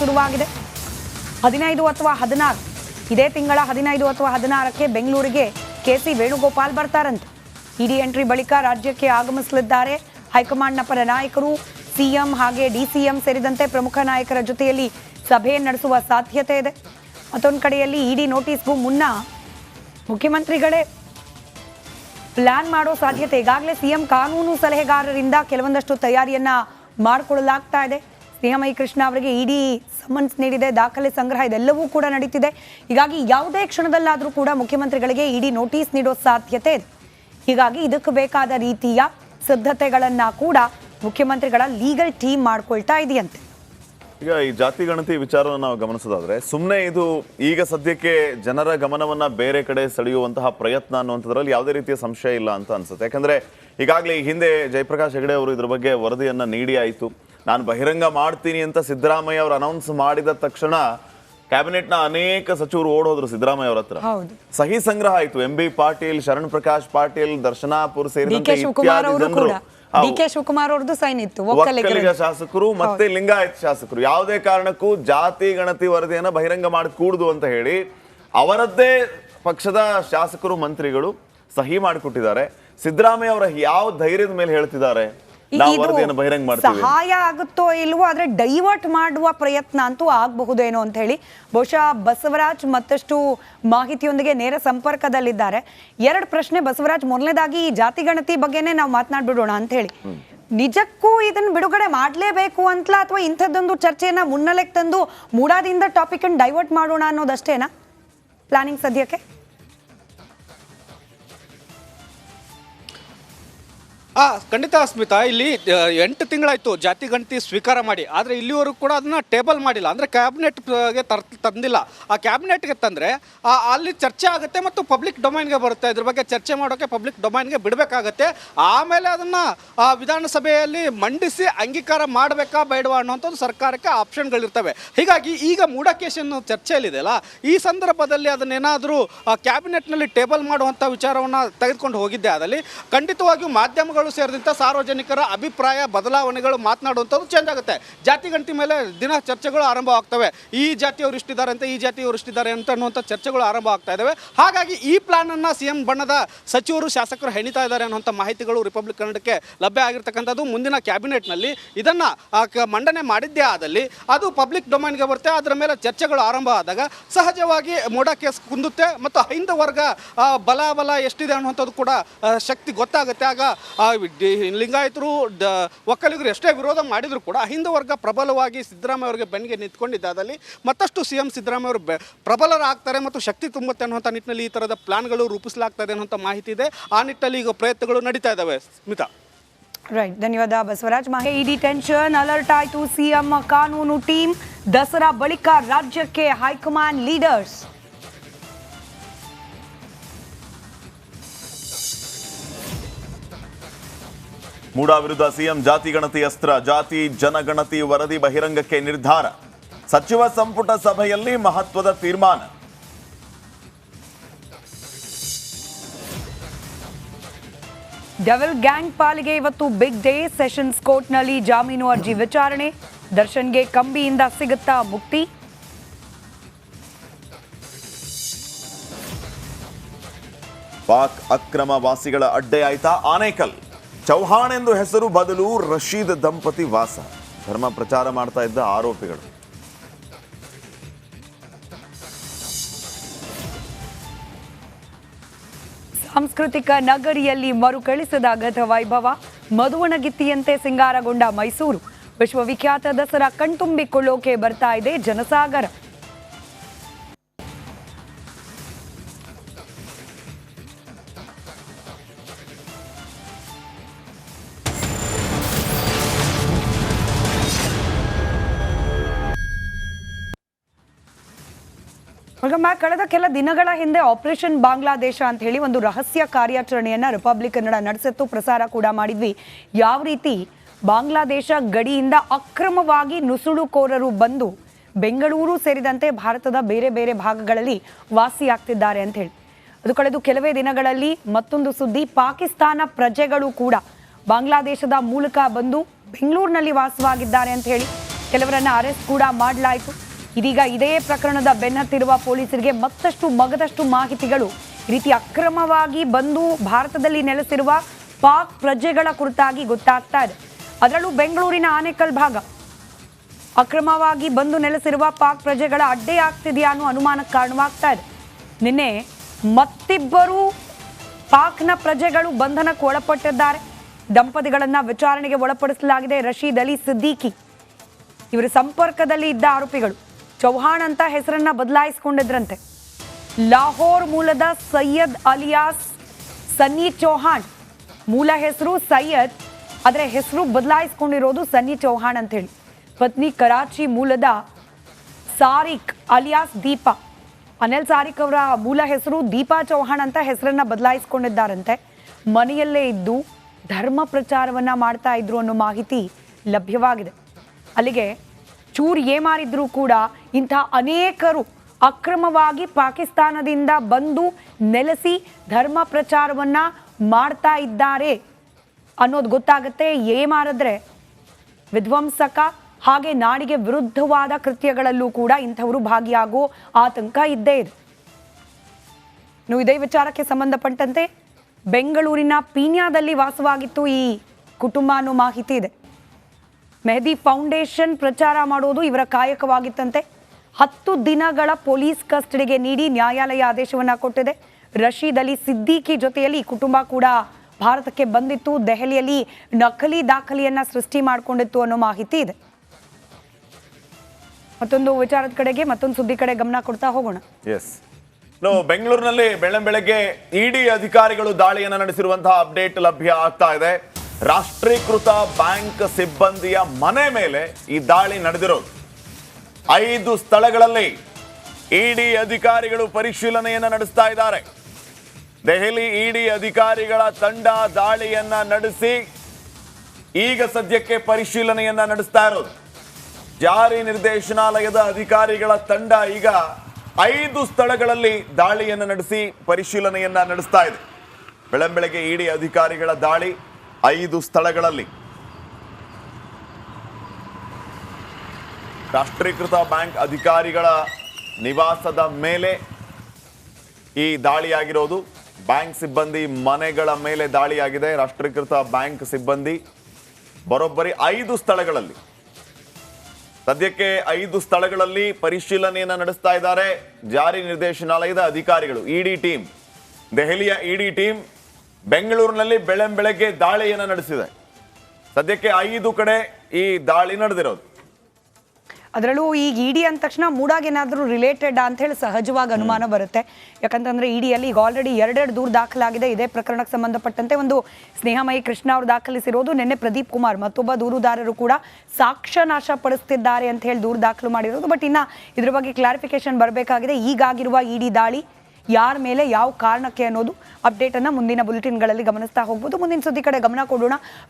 ಶುರುವಾಗಿದೆ. ಹದಿನೈದು ಅಥವಾ ಹದಿನಾರು, ಇದೇ ತಿಂಗಳ ಹದಿನೈದು ಅಥವಾ ಹದಿನಾರಕ್ಕೆ ಬೆಂಗಳೂರಿಗೆ ಕೆ ಸಿ ವೇಣುಗೋಪಾಲ್ ಬರ್ತಾರಂತೆ. ಇಡಿ ಎಂಟ್ರಿ ಬಳಿಕ ರಾಜ್ಯಕ್ಕೆ ಆಗಮಿಸಲಿದ್ದಾರೆ. ಹೈಕಮಾಂಡ್ನ ಪರ ನಾಯಕರು, ಸಿಎಂ ಹಾಗೆ ಡಿಸಿಎಂ ಸೇರಿದಂತೆ ಪ್ರಮುಖ ನಾಯಕರ ಜೊತೆಯಲ್ಲಿ ಸಭೆ ನಡೆಸುವ ಸಾಧ್ಯತೆ ಇದೆ. ಮತ್ತೊಂದು ಕಡೆಯಲ್ಲಿ ಇಡಿ ನೋಟಿಸ್ಗೂ ಮುನ್ನ ಮುಖ್ಯಮಂತ್ರಿಗಳೇ ಪ್ಲಾನ್ ಮಾಡೋ ಸಾಧ್ಯತೆ, ಈಗಾಗಲೇ ಸಿಎಂ ಕಾನೂನು ಸಲಹೆಗಾರರಿಂದ ಕೆಲವೊಂದಷ್ಟು ತಯಾರಿಯನ್ನ ಮಾಡಿಕೊಳ್ಳಲಾಗ್ತಾ ಇದೆ. ಸ್ನೇಹಮಯಿ ಕೃಷ್ಣ ಅವರಿಗೆ ಇಡಿ ಸಮನ್ಸ್ ನೀಡಿದೆ, ದಾಖಲೆ ಸಂಗ್ರಹ ಇದೆಲ್ಲವೂ ಕೂಡ ನಡೀತಿದೆ. ಹೀಗಾಗಿ ಯಾವುದೇ ಕ್ಷಣದಲ್ಲಾದರೂ ಕೂಡ ಮುಖ್ಯಮಂತ್ರಿಗಳಿಗೆ ಇಡಿ ನೋಟಿಸ್ ನೀಡೋ ಸಾಧ್ಯತೆ ಇದೆ. ಹೀಗಾಗಿ ಇದಕ್ಕೆ ಬೇಕಾದ ರೀತಿಯ ಸಿದ್ಧತೆಗಳನ್ನು ಕೂಡ ಮುಖ್ಯಮಂತ್ರಿಗಳ ಲೀಗಲ್ ಟೀಮ್ ಮಾಡ್ಕೊಳ್ತಾ ಇದೆಯಂತೆ. ಈಗ ಈ ಜಾತಿ ಗಣತಿ ವಿಚಾರವನ್ನು ನಾವು ಗಮನಿಸೋದಾದ್ರೆ ಸುಮ್ಮನೆ ಇದು ಈಗ ಸದ್ಯಕ್ಕೆ ಜನರ ಗಮನವನ್ನು ಬೇರೆ ಕಡೆ ಸೆಳೆಯುವಂತಹ ಪ್ರಯತ್ನ ಅನ್ನುವಂಥದ್ರಲ್ಲಿ ಯಾವುದೇ ರೀತಿಯ ಸಂಶಯ ಇಲ್ಲ ಅಂತ ಅನ್ಸುತ್ತೆ. ಯಾಕಂದ್ರೆ ಈಗಾಗಲೇ ಹಿಂದೆ ಜಯಪ್ರಕಾಶ್ ಹೆಗಡೆ ಅವರು ಇದ್ರ ಬಗ್ಗೆ ವರದಿಯನ್ನು ನೀಡಿ ಆಯಿತು. ನಾನು ಬಹಿರಂಗ ಮಾಡ್ತೀನಿ ಅಂತ ಸಿದ್ದರಾಮಯ್ಯ ಅವರು ಅನೌನ್ಸ್ ಮಾಡಿದ ತಕ್ಷಣ ಕ್ಯಾಬಿನೆಟ್ನ ಅನೇಕ ಸಚಿವರು ಓಡೋದ್ರು ಸಿದ್ದರಾಮಯ್ಯ ಅವರ ಹತ್ರ. ಸಹಿ ಸಂಗ್ರಹ ಆಯಿತು. ಎಂ ಬಿ ಪಾಟೀಲ್ ಶರಣ್ ಪ್ರಕಾಶ್ ಪಾಟೀಲ್ ದರ್ಶನಾಪುರ್ ಸೇರಿದಂತೆ ಶಿವಕುಮಾರ್ ಅವ್ರದ್ದು ಸೈನ್ ಇತ್ತು. ಒಕ್ಕಲಿಗ ಶಾಸಕರು ಮತ್ತೆ ಲಿಂಗಾಯತ್ ಶಾಸಕರು. ಯಾವುದೇ ಕಾರಣಕ್ಕೂ ಜಾತಿ ಗಣತಿ ವರದಿಯನ್ನ ಬಹಿರಂಗ ಮಾಡಿ ಕೂಡುದು ಅಂತ ಹೇಳಿ ಅವರದ್ದೇ ಪಕ್ಷದ ಶಾಸಕರು ಮಂತ್ರಿಗಳು ಸಹಿ ಮಾಡಿಕೊಟ್ಟಿದ್ದಾರೆ. ಸಿದ್ದರಾಮಯ್ಯ ಅವರ ಯಾವ ಧೈರ್ಯದ ಮೇಲೆ ಹೇಳ್ತಿದ್ದಾರೆ? ನಾವು ಇದು ವರದಿಯನ್ನು ಬಹಿರಂಗ ಮಾಡ್ತೀವಿ. ಸಹಾಯ ಆಗುತ್ತೋ ಇಲ್ವೋ ಆದ್ರೆ ಡೈವರ್ಟ್ ಮಾಡುವ ಪ್ರಯತ್ನ ಅಂತೂ ಆಗಬಹುದೇನೋ ಅಂತ ಹೇಳಿ ಬಹುಶಃ ಬಸವರಾಜ್ ಮತ್ತಷ್ಟು ಮಾಹಿತಿಯೊಂದಿಗೆ ನೇರ ಸಂಪರ್ಕದಲ್ಲಿದ್ದಾರೆ. ಎರಡು ಪ್ರಶ್ನೆ ಬಸವರಾಜ್ ಮೊದಲನೇದಾಗಿ ಈ ಜಾತಿ ಗಣತಿ ಬಗ್ಗೆನೇ ನಾವು ಮಾತನಾಡ್ಬಿಡೋಣ ಅಂತ ಹೇಳಿ. ನಿಜಕ್ಕೂ ಇದನ್ನ ಬಿಡುಗಡೆ ಮಾಡಲೇಬೇಕು ಅಂತಲಾ ಅಥವಾ ಇಂಥದ್ದೊಂದು ಚರ್ಚೆಯನ್ನ ಮುನ್ನಲೆಗೆ ತಂದು ಮೂಡಾದಿಂದ ಟಾಪಿಕ್ ಅನ್ನು ಡೈವರ್ಟ್ ಮಾಡೋಣ ಅನ್ನೋದಷ್ಟೇನಾ? ಪ್ಲಾನಿಂಗ್ ಸದ್ಯಕ್ಕೆ? ಆ, ಖಂಡಿತ ಸ್ಮಿತಾ, ಇಲ್ಲಿ ಎಂಟು ತಿಂಗಳಾಯ್ತು ಜಾತಿ ಗಣತಿ ಸ್ವೀಕಾರ ಮಾಡಿ, ಆದರೆ ಇಲ್ಲಿವರೆಗೂ ಕೂಡ ಅದನ್ನ ಟೇಬಲ್ ಮಾಡಿಲ್ಲ. ಅಂದರೆ ಕ್ಯಾಬಿನೆಟ್ಗೆ ತರ್, ತಂದಿಲ್ಲ. ಆ ಕ್ಯಾಬಿನೆಟ್ಗೆ ತಂದರೆ ಅಲ್ಲಿ ಚರ್ಚೆ ಆಗುತ್ತೆ ಮತ್ತು ಪಬ್ಲಿಕ್ ಡೊಮೈನ್ಗೆ ಬರುತ್ತೆ. ಇದ್ರ ಬಗ್ಗೆ ಚರ್ಚೆ ಮಾಡೋಕೆ ಪಬ್ಲಿಕ್ ಡೊಮೈನ್ಗೆ ಬಿಡಬೇಕಾಗತ್ತೆ. ಆಮೇಲೆ ಅದನ್ನು ವಿಧಾನಸಭೆಯಲ್ಲಿ ಮಂಡಿಸಿ ಅಂಗೀಕಾರ ಮಾಡಬೇಕಾ ಬೇಡವಾ ಅನ್ನೋಂಥದ್ದು ಸರ್ಕಾರಕ್ಕೆ ಆಪ್ಷನ್ಗಳಿರ್ತವೆ ಹೀಗಾಗಿ ಈಗ ಮೂಡಕೇಶನ್ ಚರ್ಚೆಯಲ್ಲಿದೆಯಲ್ಲ, ಈ ಸಂದರ್ಭದಲ್ಲಿ ಅದನ್ನೇನಾದರೂ ಕ್ಯಾಬಿನೆಟ್ನಲ್ಲಿ ಟೇಬಲ್ ಮಾಡುವಂಥ ವಿಚಾರವನ್ನು ತೆಗೆದುಕೊಂಡು ಹೋಗಿದ್ದೆ. ಅದರಲ್ಲಿ ಖಂಡಿತವಾಗಿಯೂ ಮಾಧ್ಯಮಗಳು ಸೇರಿದಂತೆ ಸಾರ್ವಜನಿಕರ ಅಭಿಪ್ರಾಯ, ಬದಲಾವಣೆಗಳು ಮಾತನಾಡುವಂಥದ್ದು ಚೇಂಜ್ ಆಗುತ್ತೆ. ಜಾತಿ ಗಂಟಿ ಮೇಲೆ ದಿನ ಚರ್ಚೆಗಳು ಆರಂಭವಾಗ್ತವೆ ಈ ಜಾತಿಯವರು ಇಷ್ಟಿದ್ದಾರೆ ಅಂತ ಈ ಜಾತಿಯವರು ಇಷ್ಟಿದ್ದಾರೆ ಅಂತ ಅನ್ನುವಂಥ ಚರ್ಚೆಗಳು ಆರಂಭ ಆಗ್ತಾ ಇದ್ದಾವೆ ಹಾಗಾಗಿ ಈ ಪ್ಲಾನ್ ಅನ್ನ ಸಿ ಎಂ ಬಣ್ಣದ ಸಚಿವರು, ಶಾಸಕರು ಹೆಣಿತಾ ಇದ್ದಾರೆ ಅನ್ನುವಂಥ ಮಾಹಿತಿಗಳು ರಿಪಬ್ಲಿಕ್ ಕನ್ನಡಕ್ಕೆ ಲಭ್ಯ ಆಗಿರ್ತಕ್ಕಂಥದ್ದು ಮುಂದಿನ ಕ್ಯಾಬಿನೆಟ್ನಲ್ಲಿ. ಇದನ್ನ ಮಂಡನೆ ಮಾಡಿದ್ದೇ ಆದಲ್ಲಿ ಅದು ಪಬ್ಲಿಕ್ ಡೊಮೈನ್ಗೆ ಬರುತ್ತೆ. ಅದರ ಮೇಲೆ ಚರ್ಚೆಗಳು ಆರಂಭ ಆದಾಗ ಸಹಜವಾಗಿ ಮೋಡ ಕೇಸ್ ಕುಂದುತ್ತೆ ಮತ್ತು ಹೈಂದ ವರ್ಗ ಬಲ ಬಲ ಎಷ್ಟಿದೆ ಅನ್ನುವಂಥದ್ದು ಕೂಡ ಶಕ್ತಿ ಗೊತ್ತಾಗುತ್ತೆ. ಆಗ ಲಿಂಗಾಯತರು ದ ಒಕ್ಕಲಿಗರು ಎಷ್ಟೇ ವಿರೋಧ ಮಾಡಿದರೂ ಕೂಡ ಅಹಿಂದ ವರ್ಗ ಪ್ರಬಲವಾಗಿ ಸಿದ್ದರಾಮಯ್ಯ ಅವರಿಗೆ ಬೆನ್ನಿಗೆ ನಿಂತ್ಕೊಂಡಿದ್ದಾದಲ್ಲಿ ಮತ್ತಷ್ಟು ಸಿ ಎಂ ಸಿದ್ದರಾಮಯ್ಯ ಅವರು ಪ್ರಬಲರಾಗ್ತಾರೆ ಮತ್ತು ಶಕ್ತಿ ತುಂಬುತ್ತೆ ಅನ್ನುವಂಥ ನಿಟ್ಟಿನಲ್ಲಿ ಈ ಥರದ ಪ್ಲಾನ್ಗಳು ರೂಪಿಸಲಾಗ್ತದೆ ಇದೆ ಅನ್ನುವಂಥ ಮಾಹಿತಿ ಇದೆ. ಆ ನಿಟ್ಟಿನಲ್ಲಿ ಈಗ ಪ್ರಯತ್ನಗಳು ನಡೀತಾ ಇದ್ದಾವೆ. ಸ್ಮಿತಾ. ರೈಟ್ ಧನ್ಯವಾದ ಬಸವರಾಜ್ ಮಾಹೆ. ಇಡಿ ಟೆನ್ಷನ್ ಅಲರ್ಟ್ ಆಯ್ತು. ಸಿಎಂ ಕಾನೂನು ಟೀಮ್ ದಸರಾ ಬಳಿಕ ರಾಜ್ಯಕ್ಕೆ ಹೈಕಮಾಂಡ್ ಲೀಡರ್ಸ್ ಮೂಡಾ ವಿರುದ್ಧ ಸಿಎಂ ಜಾತಿ ಗಣತಿ ಅಸ್ತ್ರ ಜಾತಿ ಜನಗಣತಿ ವರದಿ ಬಹಿರಂಗಕ್ಕೆ ನಿರ್ಧಾರ. ಸಚಿವ ಸಂಪುಟ ಸಭೆಯಲ್ಲಿ ಮಹತ್ವದ ತೀರ್ಮಾನ. ಡಬಲ್ ಗ್ಯಾಂಗ್ ಪಾಲಿಗೆ ಇವತ್ತು ಬಿಗ್ ಡೇ ಸೆಷನ್ಸ್ ಕೋರ್ಟ್ನಲ್ಲಿ ಜಾಮೀನು ಅರ್ಜಿ ವಿಚಾರಣೆ. ದರ್ಶನ್ಗೆ ಕಂಬಿಯಿಂದ ಸಿಗುತ್ತಾ ಮುಕ್ತಿ? ಪಾಕ್ ಅಕ್ರಮ ವಾಸಿಗಳ ಅಡ್ಡೆ ಆಯ್ತಾ ಆನೇಕಲ್? ಚೌಹಾಣ್ ಎಂದು ಹೆಸರು ಬದಲು ರಶೀದ್ ದಂಪತಿ ವಾಸ. ಧರ್ಮ ಪ್ರಚಾರ ಮಾಡ್ತಾ ಇದ್ದ ಆರೋಪಿಗಳು. ಸಾಂಸ್ಕೃತಿಕ ನಗರಿಯಲ್ಲಿ ಮರುಕಳಿಸಿದ ಗತ ವೈಭವ ಮಧುವಣಗಿತ್ತಿಯಂತೆ ಸಿಂಗಾರಗೊಂಡ ಮೈಸೂರು. ವಿಶ್ವವಿಖ್ಯಾತ ದಸರಾ ಕಣ್ತುಂಬಿಕೊಳ್ಳೋಕೆ ಬರ್ತಾ ಇದೆ ಜನಸಾಗರ. ವೆಲ್ಕಮ್ ಮ್ಯಾ ಕಳೆದ ಕೆಲ ದಿನಗಳ ಹಿಂದೆ ಆಪರೇಷನ್ ಬಾಂಗ್ಲಾದೇಶ ಅಂತ ಹೇಳಿ ಒಂದು ರಹಸ್ಯ ಕಾರ್ಯಾಚರಣೆಯನ್ನ ರಿಪಬ್ಲಿಕ್ ಕನ್ನಡ ನಡೆಸಿತ್ತು. ಪ್ರಸಾರ ಕೂಡ ಮಾಡಿದ್ವಿ. ಯಾವ ರೀತಿ ಬಾಂಗ್ಲಾದೇಶ ಗಡಿಯಿಂದ ಅಕ್ರಮವಾಗಿ ನುಸುಳುಕೋರರು ಬಂದು ಬೆಂಗಳೂರು ಸೇರಿದಂತೆ ಭಾರತದ ಬೇರೆ ಬೇರೆ ಭಾಗಗಳಲ್ಲಿ ವಾಸಿಯಾಗ್ತಿದ್ದಾರೆ ಅಂತ ಹೇಳಿ. ಅದು ಕಳೆದು ಕೆಲವೇ ದಿನಗಳಲ್ಲಿ ಮತ್ತೊಂದು ಸುದ್ದಿ, ಪಾಕಿಸ್ತಾನ ಪ್ರಜೆಗಳು ಕೂಡ ಬಾಂಗ್ಲಾದೇಶದ ಮೂಲಕ ಬಂದು ಬೆಂಗಳೂರಿನಲ್ಲಿ ವಾಸವಾಗಿದ್ದಾರೆ ಅಂತ ಹೇಳಿ. ಕೆಲವರನ್ನ ಅರೆಸ್ಟ್ ಕೂಡ ಮಾಡಲಾಯಿತು. ಇದೀಗ ಇದೇ ಪ್ರಕರಣದ ಬೆನ್ನತ್ತಿರುವ ಪೊಲೀಸರಿಗೆ ಮತ್ತಷ್ಟು ಮಗದಷ್ಟು ಮಾಹಿತಿಗಳು. ರೀತಿ ಅಕ್ರಮವಾಗಿ ಬಂದು ಭಾರತದಲ್ಲಿ ನೆಲೆಸಿರುವ ಪಾಕ್ ಪ್ರಜೆಗಳ ಕುರಿತಾಗಿ ಗೊತ್ತಾಗ್ತಾ ಇದೆ. ಅದರಲ್ಲೂ ಬೆಂಗಳೂರಿನ ಆನೇಕಲ್ ಭಾಗ. ಅಕ್ರಮವಾಗಿ ಬಂದು ನೆಲೆಸಿರುವ ಪಾಕ್ ಪ್ರಜೆಗಳ ಅಡ್ಡೆ ಆಗ್ತಿದೆಯಾ ಅನ್ನೋ ಅನುಮಾನಕ್ಕೆ ಕಾರಣವಾಗ್ತಾ ಇದೆ. ನಿನ್ನೆ ಮತ್ತಿಬ್ಬರು ಪಾಕ್ನ ಪ್ರಜೆಗಳು ಬಂಧನಕ್ಕೆ ಒಳಪಟ್ಟಿದ್ದಾರೆ. ದಂಪತಿಗಳನ್ನು ವಿಚಾರಣೆಗೆ ಒಳಪಡಿಸಲಾಗಿದೆ ರಶೀದ್ ಅಲಿ ಸಿದ್ದೀಕಿ. ಇವರ ಸಂಪರ್ಕದಲ್ಲಿ ಇದ್ದ ಆರೋಪಿಗಳು. ಚೌಹಾಣ್ ಅಂತ ಹೆಸರನ್ನ ಬದಲಾಯಿಸಿಕೊಂಡಿದ್ರಂತೆ. ಲಾಹೋರ್ ಮೂಲದ ಸೈಯದ್ ಅಲಿಯಾಸ್ ಸನ್ನಿ ಚೌಹಾಣ್. ಮೂಲ ಹೆಸರು ಸೈಯದ್, ಆದರೆ ಹೆಸರು ಬದಲಾಯಿಸ್ಕೊಂಡಿರೋದು ಸನ್ನಿ ಚೌಹಾಣ್ ಅಂತ ಹೇಳಿ ಪತ್ನಿ ಕರಾಚಿ ಮೂಲದ ಸಾರಿಕ್ ಅಲಿಯಾಸ್ ದೀಪಾ. ಅನಿಲ್ ಸಾರಿಕ್ ಅವರ ಮೂಲ ಹೆಸರು ದೀಪಾ ಚೌಹಾಣ್ ಅಂತ ಹೆಸರನ್ನ ಬದಲಾಯಿಸ್ಕೊಂಡಿದ್ದಾರಂತೆ. ಮನೆಯಲ್ಲೇ ಇದ್ದು ಧರ್ಮ ಪ್ರಚಾರವನ್ನ ಮಾಡ್ತಾ ಇದ್ರು ಅನ್ನೋ ಮಾಹಿತಿ ಲಭ್ಯವಾಗಿದೆ. ಅಲ್ಲಿಗೆ ಚೂರು ಏಮಾರಿದ್ರು ಕೂಡ ಇಂಥ ಅನೇಕರು ಅಕ್ರಮವಾಗಿ ಪಾಕಿಸ್ತಾನದಿಂದ ಬಂದು ನೆಲೆಸಿ ಧರ್ಮ ಪ್ರಚಾರವನ್ನ ಮಾಡ್ತಾ ಇದ್ದಾರೆ ಅನ್ನೋದು ಗೊತ್ತಾಗುತ್ತೆ. ಏಮಾರಿದ್ರೆ ವಿಧ್ವಂಸಕ ಹಾಗೆ ನಾಡಿಗೆ ವಿರುದ್ಧವಾದ ಕೃತ್ಯಗಳಲ್ಲೂ ಕೂಡ ಇಂಥವರು ಭಾಗಿಯಾಗೋ ಆತಂಕ ಇದ್ದೇ ಇದೆ. ನೀವು ಇದೇ ವಿಚಾರಕ್ಕೆ ಸಂಬಂಧಪಟ್ಟಂತೆ ಬೆಂಗಳೂರಿನ ಪೀಣ್ಯಾದಲ್ಲಿ ವಾಸವಾಗಿತ್ತು ಈ ಕುಟುಂಬ ಅನ್ನೋ ಮಾಹಿತಿ ಇದೆ. ಮೆಹದಿ ಫೌಂಡೇಶನ್ ಪ್ರಚಾರ ಮಾಡೋದು ಇವರ ಕಾಯಕವಾಗಿತ್ತಂತೆ. ಹತ್ತು ದಿನಗಳ ಪೊಲೀಸ್ ಕಸ್ಟಡಿಗೆ ನೀಡಿ ನ್ಯಾಯಾಲಯ ಆದೇಶವನ್ನ ಕೊಟ್ಟಿದೆ. ರಶೀದ್ ಅಲಿ ಸಿದ್ದಿಕಿ ಜೊತೆಯಲ್ಲಿ ಕುಟುಂಬ ಕೂಡ ಭಾರತಕ್ಕೆ ಬಂದಿತ್ತು. ದೆಹಲಿಯಲ್ಲಿ ನಕಲಿ ದಾಖಲೆಯನ್ನ ಸೃಷ್ಟಿ ಮಾಡಿಕೊಂಡಿತ್ತು ಅನ್ನೋ ಮಾಹಿತಿ ಇದೆ. ಮತ್ತೊಂದು ವಿಚಾರದ ಕಡೆಗೆ, ಮತ್ತೊಂದು ಸುದ್ದಿ ಕಡೆ ಗಮನ ಕೊಡ್ತಾ ಹೋಗೋಣ. ಎಸ್ ನಾವು ಬೆಂಗಳೂರಿನಲ್ಲಿ ಬೆಳ ಬೆಳಗ್ಗೆ ಇಡಿ ಅಧಿಕಾರಿಗಳು ದಾಳಿಯನ್ನು ನಡೆಸಿರುವಂತಹ ಅಪ್ಡೇಟ್ ಲಭ್ಯ ಆಗ್ತಾ ಇದೆ. ರಾಷ್ಟ್ರೀಕೃತ ಬ್ಯಾಂಕ್ ಸಿಬ್ಬಂದಿಯ ಮನೆ ಮೇಲೆ ಈ ದಾಳಿ ನಡೆದಿರೋದು. ಐದು ಸ್ಥಳಗಳಲ್ಲಿ ಇಡಿ ಅಧಿಕಾರಿಗಳು ಪರಿಶೀಲನೆಯನ್ನು ನಡೆಸ್ತಾ ಇದ್ದಾರೆ. ದೆಹಲಿ ಇಡಿ ಅಧಿಕಾರಿಗಳ ತಂಡ ದಾಳಿಯನ್ನ ನಡೆಸಿ ಈಗ ಸದ್ಯಕ್ಕೆ ಪರಿಶೀಲನೆಯನ್ನ ನಡೆಸ್ತಾ ಇರೋದು. ಜಾರಿ ನಿರ್ದೇಶನಾಲಯದ ಅಧಿಕಾರಿಗಳ ತಂಡ ಈಗ ಐದು ಸ್ಥಳಗಳಲ್ಲಿ ದಾಳಿಯನ್ನು ನಡೆಸಿ ಪರಿಶೀಲನೆಯನ್ನ ನಡೆಸ್ತಾ ಇದೆ. ಬೆಳಂಬೆಳಗ್ಗೆ ಇಡಿ ಅಧಿಕಾರಿಗಳ ದಾಳಿ. ಐದು ಸ್ಥಳಗಳಲ್ಲಿ ರಾಷ್ಟ್ರೀಕೃತ ಬ್ಯಾಂಕ್ ಅಧಿಕಾರಿಗಳ ನಿವಾಸದ ಮೇಲೆ ಈ ದಾಳಿಯಾಗಿರೋದು. ಬ್ಯಾಂಕ್ ಸಿಬ್ಬಂದಿ ಮನೆಗಳ ಮೇಲೆ ದಾಳಿಯಾಗಿದೆ. ರಾಷ್ಟ್ರೀಕೃತ ಬ್ಯಾಂಕ್ ಸಿಬ್ಬಂದಿ ಬರೋಬ್ಬರಿ ಐದು ಸ್ಥಳಗಳಲ್ಲಿ. ಸದ್ಯಕ್ಕೆ ಐದು ಸ್ಥಳಗಳಲ್ಲಿ ಪರಿಶೀಲನೆಯನ್ನು ನಡೆಸ್ತಾ ಇದ್ದಾರೆ. ಜಾರಿ ನಿರ್ದೇಶನಾಲಯದ ಅಧಿಕಾರಿಗಳು, ಇಡಿ ಟೀಮ್, ದೆಹಲಿಯ ಇಡಿ ಟೀಮ್ ಬೆಂಗಳೂರಿನಲ್ಲಿ ಬೆಳಂಬೆಳಗ್ಗೆ ದಾಳಿಯನ್ನು ನಡೆಸಿದೆ. ಸದ್ಯಕ್ಕೆ ಐದು ಕಡೆ ಈ ದಾಳಿ ನಡೆದಿರೋದು. ಅದರಲ್ಲೂ ಈಗ ಇಡಿ ಅಂದ ತಕ್ಷಣ ಮೂಡಾಗೇನಾದರೂ ರಿಲೇಟೆಡ್ ಅಂತ ಹೇಳಿ ಸಹಜವಾಗಿ ಅನುಮಾನ ಬರುತ್ತೆ. ಯಾಕಂತಂದ್ರೆ ಇಡಿಯಲ್ಲಿ ಈಗ ಆಲ್ರೆಡಿ ಎರಡೆರಡು ದೂರು ದಾಖಲಾಗಿದೆ. ಇದೇ ಪ್ರಕರಣಕ್ಕೆ ಸಂಬಂಧಪಟ್ಟಂತೆ ಒಂದು ಸ್ನೇಹಮಯಿ ಕೃಷ್ಣ ಅವರು ದಾಖಲಿಸಿರೋದು. ನಿನ್ನೆ ಪ್ರದೀಪ್ ಕುಮಾರ್ ಮತ್ತೊಬ್ಬ ದೂರುದಾರರು ಕೂಡ ಸಾಕ್ಷ್ಯ ನಾಶ ಪಡಿಸ್ತಿದ್ದಾರೆ ಅಂತ ಹೇಳಿ ದೂರು ದಾಖಲು ಮಾಡಿರೋದು. ಬಟ್ ಇನ್ನ ಇದ್ರ ಬಗ್ಗೆ ಕ್ಲಾರಿಫಿಕೇಶನ್ ಬರಬೇಕಾಗಿದೆ. ಈಗಾಗಿರುವ ಇಡಿ ದಾಳಿ ಯಾರ ಮೇಲೆ ಯಾವ ಕಾರಣಕ್ಕೆ ಅನ್ನೋದು ಅಪ್ಡೇಟ್ ಅನ್ನ ಮುಂದಿನ ಬುಲೆಟಿನ್ಗಳಲ್ಲಿ ಗಮನಿಸ್ತಾ ಹೋಗ್ಬೋದು. ಮುಂದಿನ ಸುದ್ದಿ ಕಡೆ ಗಮನ ಕೊಡೋಣ.